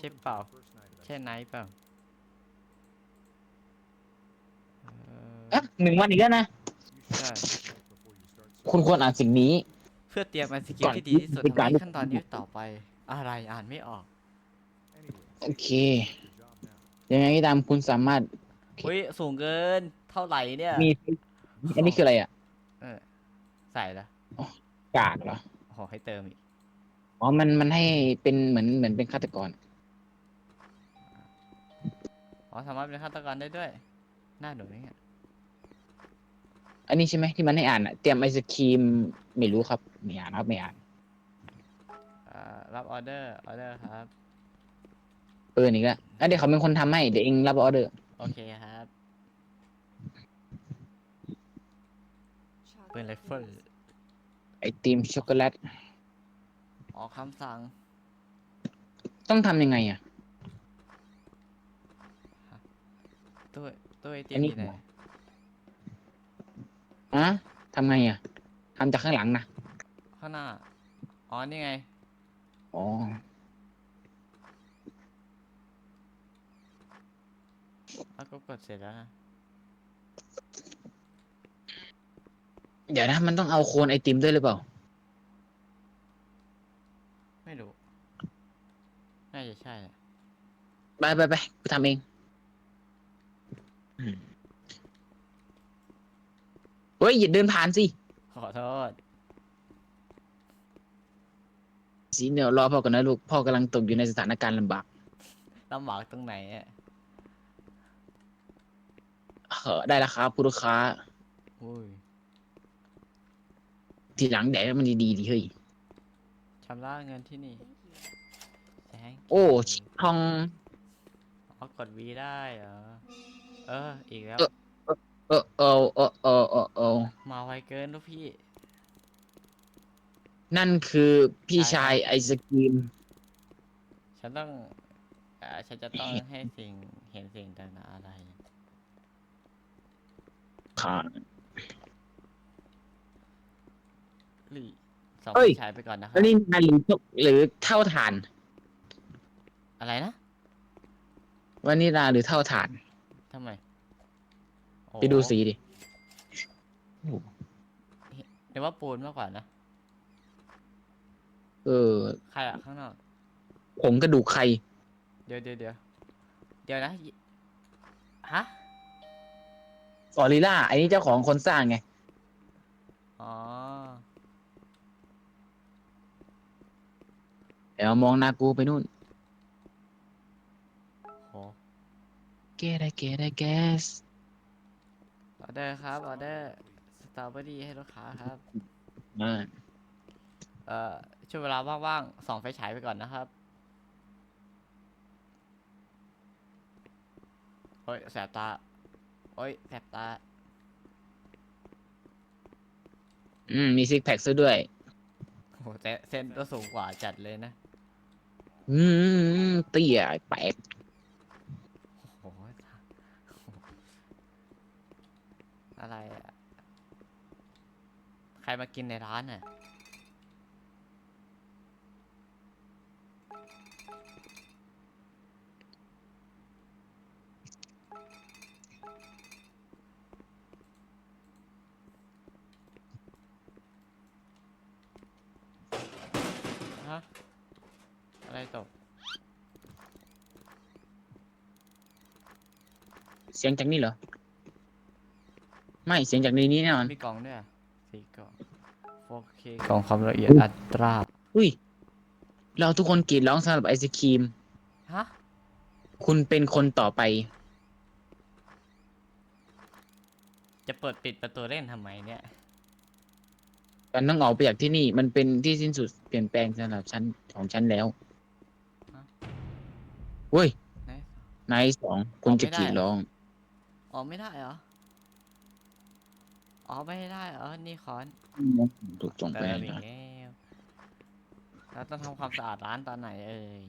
ใช่เปล่า ใช่ไนท์เปล่าเอออะหนึ่งวันอีกแล้วนะ ใช่ คุณควรอ่านสิ่งนี้ เพื่อเตรียมอันสกิลก่อนที่ดีที่สุดเป็นทำการให้ขั้นตอนนี้ต่อไป อะไรอ่านไม่ออกโอเค ยังไงก็ตามคุณสามารถเฮ้ยสูงเกินเท่าไหร่เนี่ยมี อันนี้คืออะไรอะ เออใส่ละกากเหรอ โอ้โหให้เติมอีก อ๋อ มัน มันให้เป็นเหมือน เหมือนเป็นฆาตกรอ๋ อสามารถเป็นฆาตกรได้ด้วย น่าดูนี่ยอันนี้ใช่ไหมที่มันให้อ่านอะเตรียมไอศครีมไม่รู้ครับไม่อ่านครับไม่อ่านอ่ารับออเดอร์ ออเดอร์ครับ เออนี่ก็อะเดี๋ยวเขาเป็นคนทำให้เดี๋ยวเองรับออเดอร์โอเคครับปืนไรเฟิลไอติมช็อกโกแลตอ๋อคำสั่ง ต้องทำยังไงอะ ตู้ตู้ไอติอัมนนี้ อยู่ไหนอะทำไงอะทำจากข้างหลังนะข้างหน้า อ๋อ นี่ไง อ๋อแล้วก็กดเสร็จแล้วนะเดี๋ยวนะ มันต้องเอาโคนไอติมด้วยหรือเปล่า ไม่รู้ น่าจะใช่แหละไปไปไปกูทำเองอืม เฮ้ยอย่าเดินผ่านสิขอโทษ สีเดี๋ยวรอพ่อก่อนนะลูก พ่อกำลังตกอยู่ในสถานการณ์ลำบาก ลำบากตรงไหนอะเออได้แล้วครับผู้ลูกค้า อุ้ยทีหลังแดกมันดีๆดีเฮ้ย ชำระเงินที่นี่แสงโอ้ชิคทอง อ๋อกดวีได้เหรอ เออ อีกแล้ว เออเออเออเออเออเออมาไวเกินลูกพี่ นั่นคือพี่ใช่ชายครับไอศกรีม ฉันต้องอ่าฉันจะต้องให้สิ่งเห็นสิ่งต่างๆอะไร ค่ะ หรือสองเอ้ยฉายไปก่อนนะครัแล้วบนี่นาหรือหรือเท่าฐาน อะไรนะ วานิลาหรือเท่าฐานทำไมโอ้ไปดูสีดิ เดี๋ยวว่าปูนมากกว่านะเออ ใครอะข้างนอก ผงกระดูกใคร เดี๋ยวเดี๋ยวเดี๋ยวเดี๋ยวนะยิฮะ ออริล่าไอ้นี่เจ้าของคนสร้างไง อ๋อ เดี๋ยวมองหนากูไปนู่น เกได้เกได้แกสออเดอร์ครับออเดอร์สตรอเบอรี่ให้ลูกค้าครับ มาเอ่อช่วงเวลาว่างๆส่องไฟฉายไปก่อนนะครับโอ้ยแสบตาโอ้ยแสบตาอืมมีซิกแพคซะด้วย โอ้โหแต่เส้นก็สูงกว่าจัดเลยนะ อืมเตี้ยแปลก โอ้โห อะไรอะใครมากินในร้านน่ะ ฮะ อะไรตก เสียงจากนี่เหรอ ไม่เสียงจากในนี้แน่นอน มีกล่องด้วยอะสี่กล่อง 4K กล่องความละเอียดอัตรา อุ้ย เราทุกคนกรีดร้องสำหรับไอศครีม ฮะ คุณเป็นคนต่อไป จะเปิดปิดประตูเล่นทำไมเนี่ยกันต้องออกไปจากที่นี่ มันเป็นที่สิ้นสุดเปลี่ยนแปลงสำหรับฉันของฉันแล้วฮะ เว้ยไหน นายสองคุณจะออกไม่ได้กรีดร้อง ออกไม่ได้เหรอ ออกไม่ได้เหรอนี่คอนถูกส่งไปเติมให้อีกร้านแล้วเราต้องทำความสะอาดร้านตอนไหนเอ่ย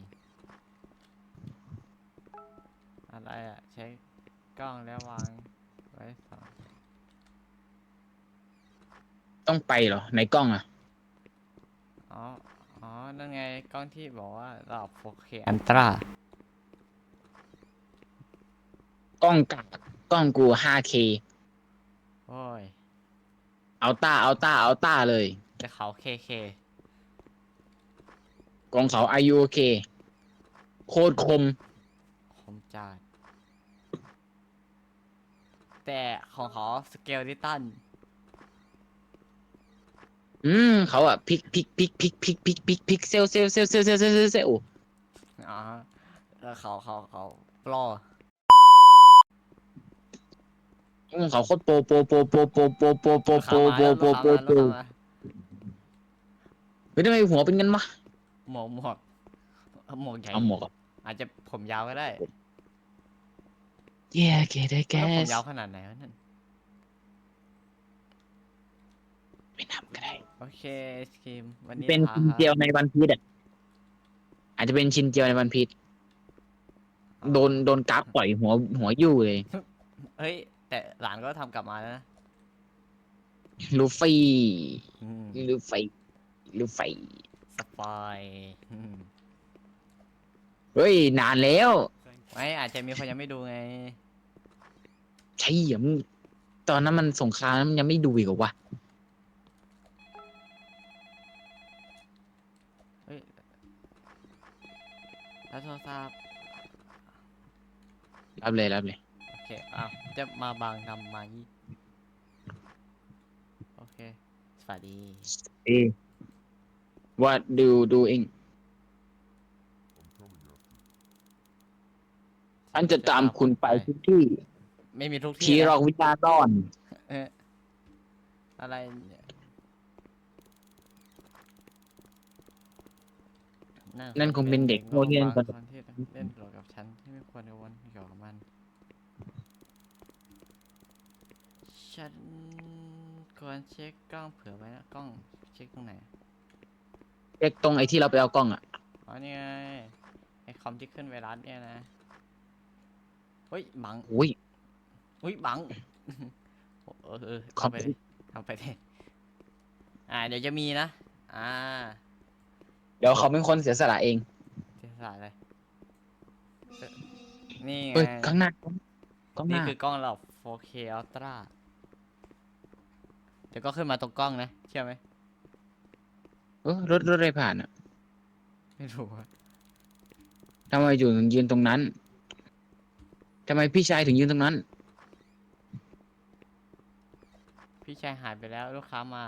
อะไรอะใช้กล้องแล้ววางไว้สองต้องไปเหรอในกล้องอะอ๋ออ๋อนั่นไงกล้องที่บอกว่าระดับ 4K อันตรากล้องกากกล้องกู 5K โอ้ย เอาต้าเอาต้าเอาต้าเลย แต่เขาเคเคกล้องเขา IUK โคตรคม คมจัดแต่ของเขาสเกลดิตันอืมเขาอะพิกพิกพิกพิกพิกพิกพิกพิกเซลเซลเซลเซลเซลเซลเซลเซลอ๋อแล้วเขาเขาเขาปลอ อืมเขาโคตรโปรโปรโปรโปรโปรโปรโปรโปรโปรโปรโปรโปรโปรลูกค้ามาเฮ้ยทำไมหัวเป็นงั้นวะหมวกหมวกหมวกใหญ่เอาหมวกอะอาจจะผมยาวก็ได้เย้เกได้แกแล้วผมสยาวขนาดไหนวะนั่นไม่นำก็ได้โอเคสกีมวันนี้เป็นพาชินเจียวในวันพีชอะอาจจะเป็นชินเจียวในวันพีชโดนโดนกราฟปล่อยหัวหัวยู่เลย เฮ้ย แต่หลานก็ทำกลับมาแล้วนะลูฟี่อืมลูฟี่ลูฟี่สปอยอืมเฮ้ย นานแล้วไม่อาจจะมีคนยังไม่ดูไง ใช่เหรอมึงตอนนั้นมันสงครามมันยังไม่ดูอีกเหรอวะเฮ้ยแล้วโทรศัพท์รับเลยรับเลยโอเคอ้าวจะมาบางทำไมโอเค สวัสดีเอ What do you doing ฉันจะตามคุณไปทุกที่ไม่มีทุกพีที่รนะอกวิญญาณร้อน เอออะไรเนี่ยนั่นคงเป็นเด็กโง่เรียนบาก่อนงคนที่เล่นเกี่ยวกับฉันที่ไม่ควรกังวลเกี่ยวกับมัน ฉันควรเช็คกล้องเผื่อไว้นะกล้องเช็คตรงไหนเช็คตรงไอ้ที่เราไปเอากล้องอะ อ๋อนี่ไงไอคอมที่ขึ้นไวรัสเนี่ยนะเฮ้ยบังอุ้ย อุ้ยบังเออเออคอมทำไปดิทำไปดิอ่า เดี๋ยวจะมีนะ อ่าเดี๋ยวเขาเป็นคนเสียสละเองเทศะอะไรเอ่อนี่ไงเฮ้ยข้างหน้ากล้องหนี่น้าคือกล้องระดับ 4K Ultra เดี๋ยวก็ขึ้นมาตรงกล้องนะเชื่อไหมเออรถรถอะไรผ่านอะไม่รู้อะทำไมอยู่ถึงยืนตรงนั้นทำไมพี่ชายถึงยืนตรงนั้น พี่ชายหายไปแล้วลูกค้ามา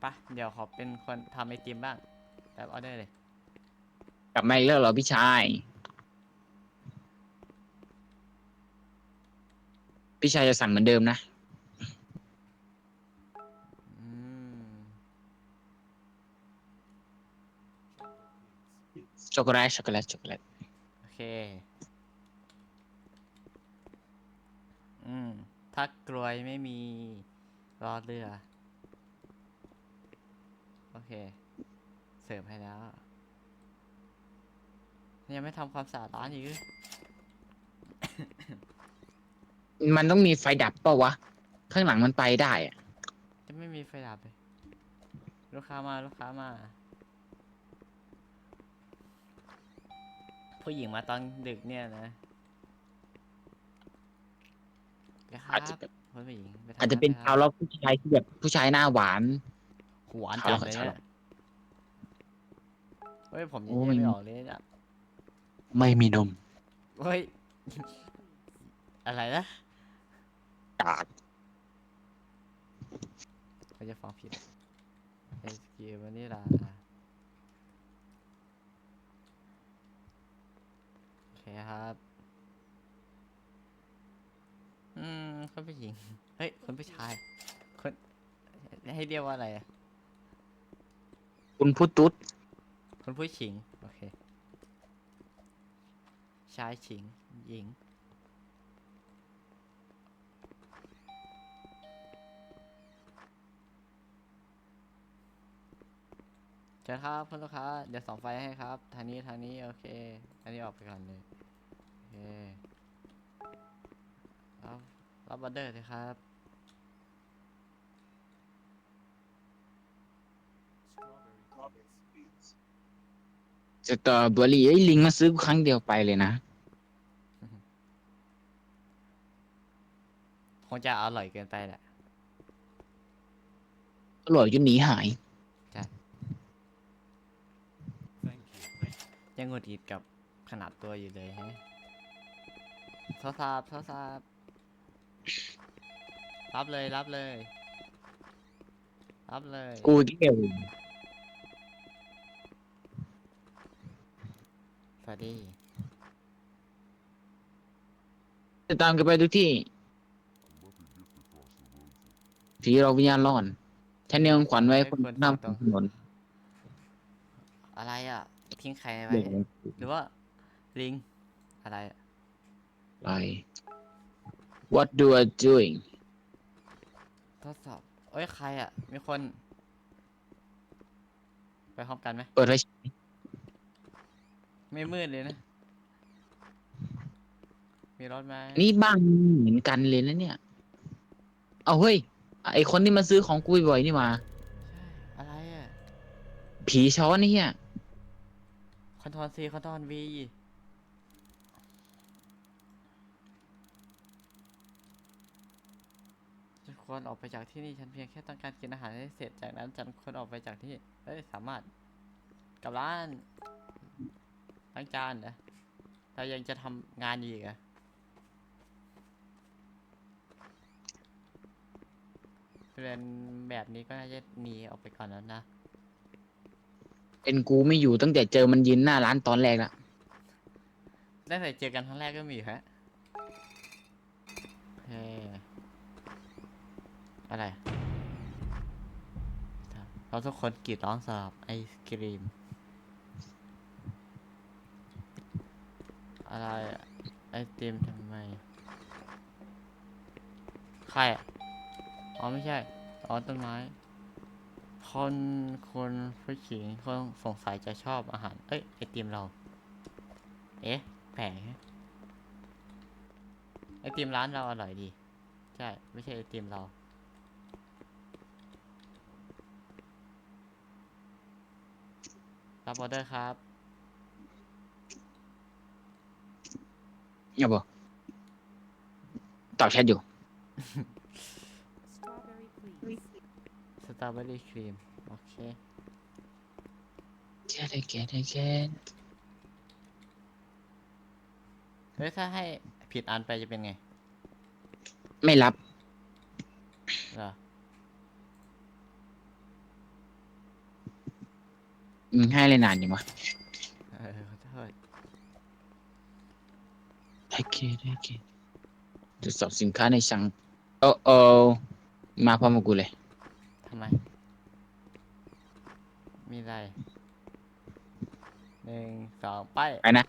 ไปะเดี๋ยวขอเป็นคนทำไอติมบ้างแบบออเดอร์เลย กลับมาอีกแล้วเหรอพี่ชาย พี่ชายจะสั่งเหมือนเดิมนะ อืมช็อกโกแลตช็อกโกแลตช็อกโกแลตโอเค อืม ถ้ากลวยไม่มีรอเรือ โอเค เสิร์ฟให้แล้ว ยังไม่ทำความสะอาดร้านอีกหรือ มันต้องมีไฟดับเปล่าวะ ข้างหลังมันไปได้อะจะไม่มีไฟดับเลย ลูกค้ามาลูกค้ามา ผู้หญิงมาตอนดึกเนี่ยนะไปครัอาจบจะเป็นคุณผู้หญิงไปทำอาจจะเป็นงชาวล็อกผู้ชายที่แบบผู้ชายหน้าหวานหวานชาวจัล็ดอกเลยชาวล็เนี่อกยเฮ้ยผมยังโอ้แยกยไม่ออกเลยเนี่ยไม่มีนมเฮ้ย อะไรนะ กากเขาจะฟังผิดไอสกิลวานิลาโอเคครับ อืมคนผู้หญิง เฮ้ย คนผู้ชาย คน ให้เรียกว่าอะไรอะคุณผู้ตุ๊ดคนผู้หญิง โอเค ชายฉิงหญิง เชิญครับคุณลูกค้า เดี๋ยวส่องไฟให้ครับ ทางนี้ทางนี้โอเค อันนี้ออกไปก่อนเลยโอเค รับรับออเดอร์เลยครับสสตรอเบอรี่ไอ้ยลิงมาซื้อกูครั้งเดียวไปเลยนะ คงจะอร่อยเกินไปแหละอร่อยจนหนีหาย ยังหงุดหงิดกับขนาดตัวอยู่เลยฮะโทรศัพท์โทรศัพท์รับเลยรับเลย รับเลย กูเกี่ยวสวัสดี จะตามกันไปทุกที่ผีเราวิญญาณร้อนฉันเนี่ยของขวัญไว้คนหน้าถนนอะไรอะ ทิ้งใครไว้หรือว่า ลิง อะไรอะไป What do I doing ทดสอบ เอ้ย ใครอะ มีคน ไปพร้อมกันไหม เปิดไว้ไม่มืดเลยนะ มีรถไหมนี่บ้านเหมือนกันเลยนะเนี่ย เอาเฮ้ย ไอคนที่มาซื้อของกูบ่อยๆนี่มา ใช่ อะไรอะ ผีช้อนนี่เฮียค อนโทรลซีคอนโทรลวีฉันควรออกไปจากที่นี่ ฉันเพียงแค่ต้องการกินอาหารให้เสร็จ จากนั้นฉันควรออกไปจากที่เอ้ย สามารถกลับร้านล้างจานนะแต่ยังจะทำงานอีกเรอะเป็นแบบนี้ก็น่าจะหนีออกไปก่อนแล้วนะ เป็นกูไม่อยู่ตั้งแต่เจอมันยืนหน้าร้านตอนแรกละตั้แต่เจอกันครั้งแรกก็มีอยู่ฮะเฮ้อะไรเราทุกคนกรีดร้องสำหรับไอศกรีม อะไรอะไอติมทำไม ใครอะอ๋อ ไม่ใช่ อ๋อต้นไม้ คนคนผู้หญิงคนสงสัยจะชอบอาหาร เอ้ยไอติมเรา เอ๊ะแปลกไอติมร้านเราอร่อยดี ใช่ ไม่ใช่ไอติมเรา รับออเดอร์ครับอย่าบอกตอบแชทอยู่ ตรอเบอรี่ครีม โอเคแค่ได้แค่ได้แค่เฮ้ยถ้าให้ผิดอันไปจะเป็นไงไม่รับ เหรอมึงให้เลยนานอยู่วะเออขอโทษได้แค่ได้แค่ตรวจสอบสินค้าในสั่งโอ้โอมาพร้อมกับกูเลยทำไม มีอะไรหนึ่งสองไป ไปนะ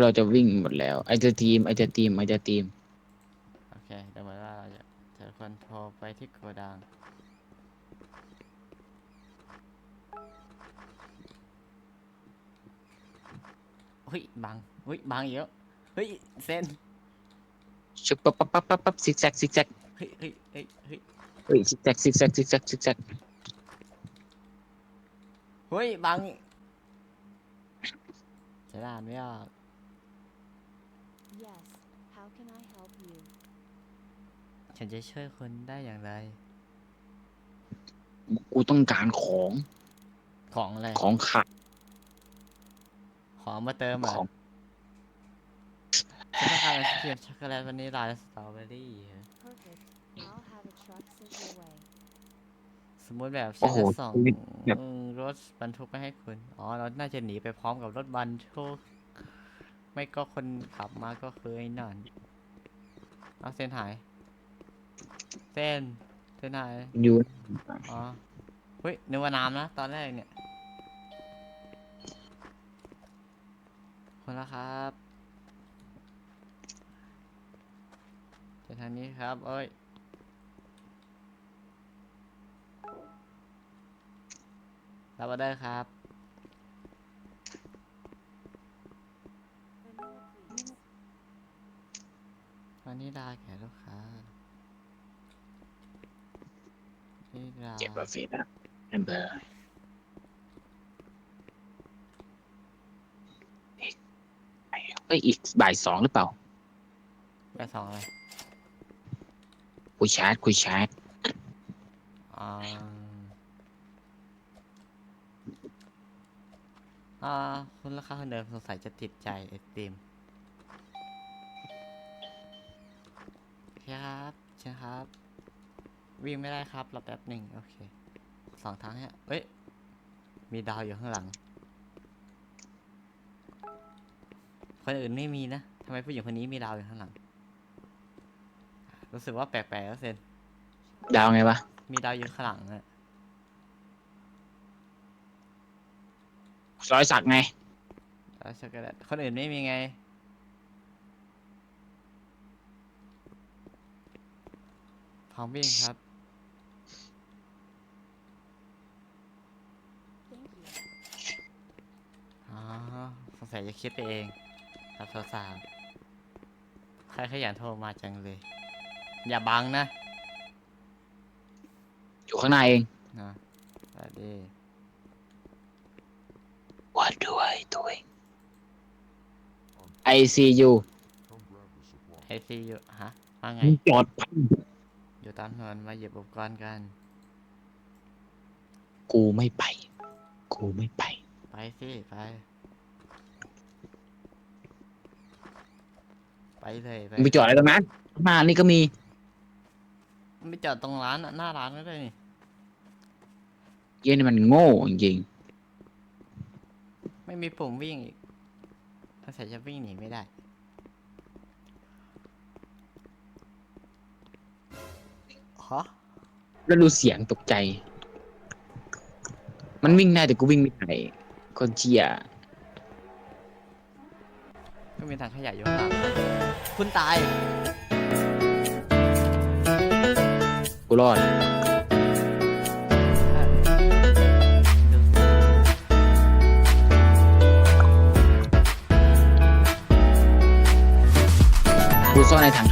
เราจะวิ่งหมดแล้ว ไอเจะทีม ไอเจะทีม ไอเจะทีม โอเค เดี๋ยวเหมือนว่าเราจะจะคนโทรไปที่โกดัง เฮ้ย บัง เฮ้ย บังเยอะ เฮ้ยเส้นชุบปั๊บปั๊บปั๊บปั๊บปั๊บซิกแซกซิกแซก เฮ้ยเฮ้ยเฮ้ยเฮ้ยเฮ้ยซิกแซกซิกแซกซิกแซกซิกแซกเฮ้ยบังจะด่านไม่ออก Yes. How can I help you? ฉันจะช่วยคุณได้อย่างไร กูต้องการของของอะไร ของขาด ของมาเติมเหรขอะอง ฉันต้องการไอศครีมช็อกโกแลตวานิลลาและสตรอเบอรี่ Perfect. I'll have a truck sent your way. สมมติแบบโอ้ฉันโหจะส่งชีวิตแบบ รถบรรทุกไปให้คุณ อ๋อ เราน่าจะหนีไปพร้อมกับรถบรรทุก ไม่ก็คนขับมาก็คือไอ้นั่นเอาเส้นหาย เส้น เส้นหาย อยู่อ๋อเฮ้ยนึกว่าน้ำนะ ตอนแรกเนี่ย คนละครับ ทางนี้ครับ เอ้ย รับออเดอร์ครับ วันนี้ลาแขกลูกค้าเจ็บบะฟีนะแอมเบอร์เออีกบ่ายสองหรือเปล่าบ่ายสองอะไร คุยแชทคุยแชทอ่าอ่าคุณราคาคนเดิมสงสัยจะติดใจไอติมคครับเชิญครับ วิ่งไม่ได้ครับรอแป๊บหนึ่งโอเคสองทางฮะเอ้ย มีดาวอยู่ข้างหลัง คนอื่นไม่มีนะทำไมผู้หญิงคนนี้มีดาวอยู่ข้างหลัง รู้สึกว่าแปลกๆแล้วเซนดาวไงวะมีดาวอยู่ข้างหลังอะรอยสักไงแล้วช็อกโกแลตคนอื่นไม่มีไง พร้อมวิ่งครับ Thank you. อ๋อสงสัยจะคิดไปเองครับสาวๆใครขยันโทรมาจังเลย อย่าบังนะอยู่ข้างในเอง นะสวัสดี What do I doing I see you ไอซีอยู่ฮะว่าไง มึงจอดพันอยู่ตามถนนมาหยิบอุปกรณ์กัน กูไม่ไป กูไม่ไป ไปสิไป ไปเลยไปมึงไปจอดอะไรตรงนั้นข้างหน้านี่ก็มี ไม่จอดตรงร้านอะหน้าร้านก็ได้นี่เยี่ยนี่มันโง่จริงไม่มีปุ่มวิ่งอีกถ้าใส่จะวิ่งหนีไม่ได้ ฮะ ๆแล้วดูเสียงตกใจ มันวิ่งได้แต่กูวิ่งไม่ได้คนเชียก็มีทางขยะอยู่ข้างหลังคุณตาย กูรอด กูซ่อนในถัง